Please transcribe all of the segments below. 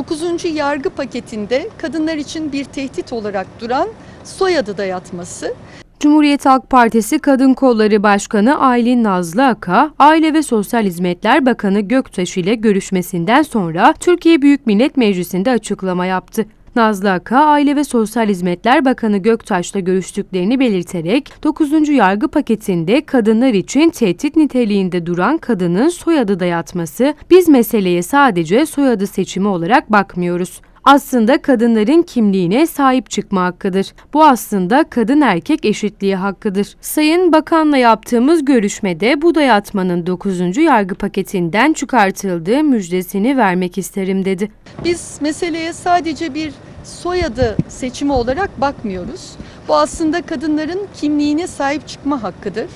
9. yargı paketinde kadınlar için bir tehdit olarak duran soyadı dayatması. Cumhuriyet Halk Partisi Kadın Kolları Başkanı Aylin Nazlı Aka, Aile ve Sosyal Hizmetler Bakanı Göktaş ile görüşmesinden sonra Türkiye Büyük Millet Meclisi'nde açıklama yaptı. Nazlı Aka, Aile ve Sosyal Hizmetler Bakanı Göktaş'la görüştüklerini belirterek 9. yargı paketinde kadınlar için tehdit niteliğinde duran kadının soyadı dayatması, biz meseleye sadece soyadı seçimi olarak bakmıyoruz. Aslında kadınların kimliğine sahip çıkma hakkıdır. Bu aslında kadın erkek eşitliği hakkıdır. Sayın Bakan'la yaptığımız görüşmede bu dayatmanın 9. yargı paketinden çıkartıldığı müjdesini vermek isterim dedi. Biz meseleye sadece bir soyadı seçimi olarak bakmıyoruz. Bu aslında kadınların kimliğine sahip çıkma hakkıdır.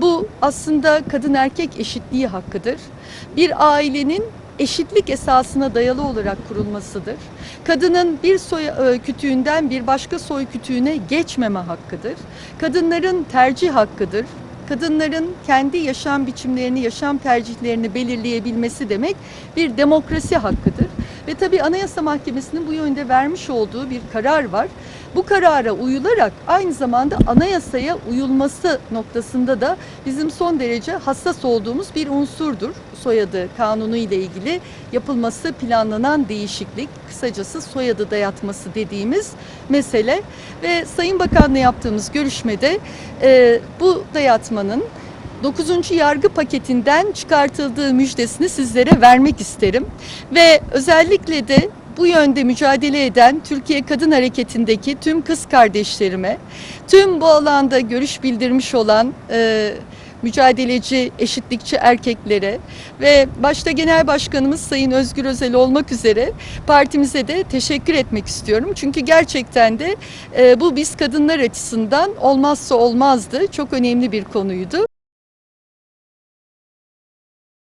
Bu aslında kadın erkek eşitliği hakkıdır. Bir ailenin eşitlik esasına dayalı olarak kurulmasıdır. Kadının bir soy e, kütüğünden bir başka soy kütüğüne geçmeme hakkıdır. Kadınların tercih hakkıdır. Kadınların kendi yaşam biçimlerini, yaşam tercihlerini belirleyebilmesi demek bir demokrasi hakkıdır. Ve tabii Anayasa Mahkemesi'nin bu yönde vermiş olduğu bir karar var. Bu karara uyularak aynı zamanda anayasaya uyulması noktasında da bizim son derece hassas olduğumuz bir unsurdur. Soyadı kanunu ile ilgili yapılması planlanan değişiklik, kısacası soyadı dayatması dediğimiz mesele ve Sayın Bakan'la yaptığımız görüşmede e, bu dayatmanın 9. yargı paketinden çıkartıldığı müjdesini sizlere vermek isterim. Ve özellikle de bu yönde mücadele eden Türkiye Kadın Hareketi'ndeki tüm kız kardeşlerime, tüm bu alanda görüş bildirmiş olan e, mücadeleci, eşitlikçi erkeklere ve başta Genel Başkanımız Sayın Özgür Özel olmak üzere partimize de teşekkür etmek istiyorum. Çünkü gerçekten de e, bu biz kadınlar açısından olmazsa olmazdı. Çok önemli bir konuydu.